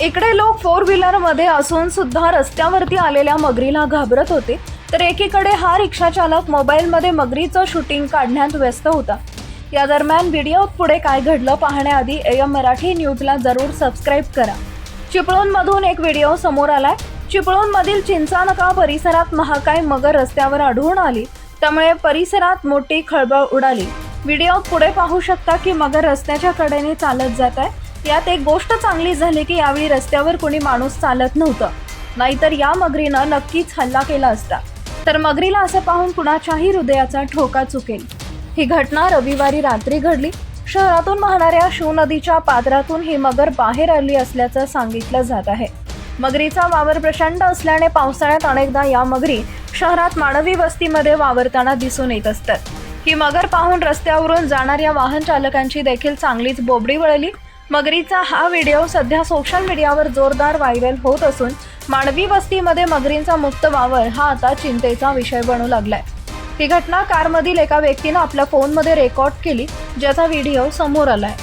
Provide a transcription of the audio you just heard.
इकडे लोक फोर व्हीलरमध्ये असून सुद्धा रस्त्यावरती आलेल्या मगरीला घाबरत होते. तर एकीकडे हा रिक्षा चालक मोबाईलमध्ये मगरीचं शूटिंग काढण्यात व्यस्त होता. या दरम्यान व्हिडिओत पुढे काय घडलं पाहण्याआधी एम मराठी न्यूजला जरूर सबस्क्राईब करा. चिपळूणमधून एक व्हिडिओ समोर आलाय. चिपळूणमधील चिंचानका परिसरात महाकाय मगर रस्त्यावर आढळून आली. त्यामुळे परिसरात मोठी खळबळ उडाली. व्हिडिओत पुढे पाहू शकता की मगर रस्त्याच्या कडेने चालत जात आहे. यात एक गोष्ट चांगली झाली की यावेळी रस्त्यावर कोणी माणूस चालत नव्हतं. नाहीतर या मगरीनं नक्कीच हल्ला केला असता. तर मगरीला असं पाहून कुणाच्याही हृदयाचा ठोका चुकेल. ही घटना रविवारी रात्री घडली. शहरातून वाहणाऱ्या शिव नदीच्या पात्रातून ही मगर बाहेर आली असल्याचं सांगितलं जात आहे. मगरीचा वावर प्रचंड असल्याने पावसाळ्यात अनेकदा या मगरी शहरात मानवी वस्तीमध्ये वावरताना दिसून येत असतात. ही मगर पाहून रस्त्यावरून जाणाऱ्या वाहन चालकांची देखील चांगलीच बोबडी वळली. मगरीचा हा व्हिडिओ सध्या सोशल मीडियावर जोरदार व्हायरल होत असून मानवी वस्तीमध्ये मगरींचा मुक्त वावर हा आता चिंतेचा विषय बनू लागलाय. ही घटना कारमधील एका व्यक्तीनं आपल्या फोनमध्ये रेकॉर्ड केली ज्याचा व्हिडिओ समोर आलाय.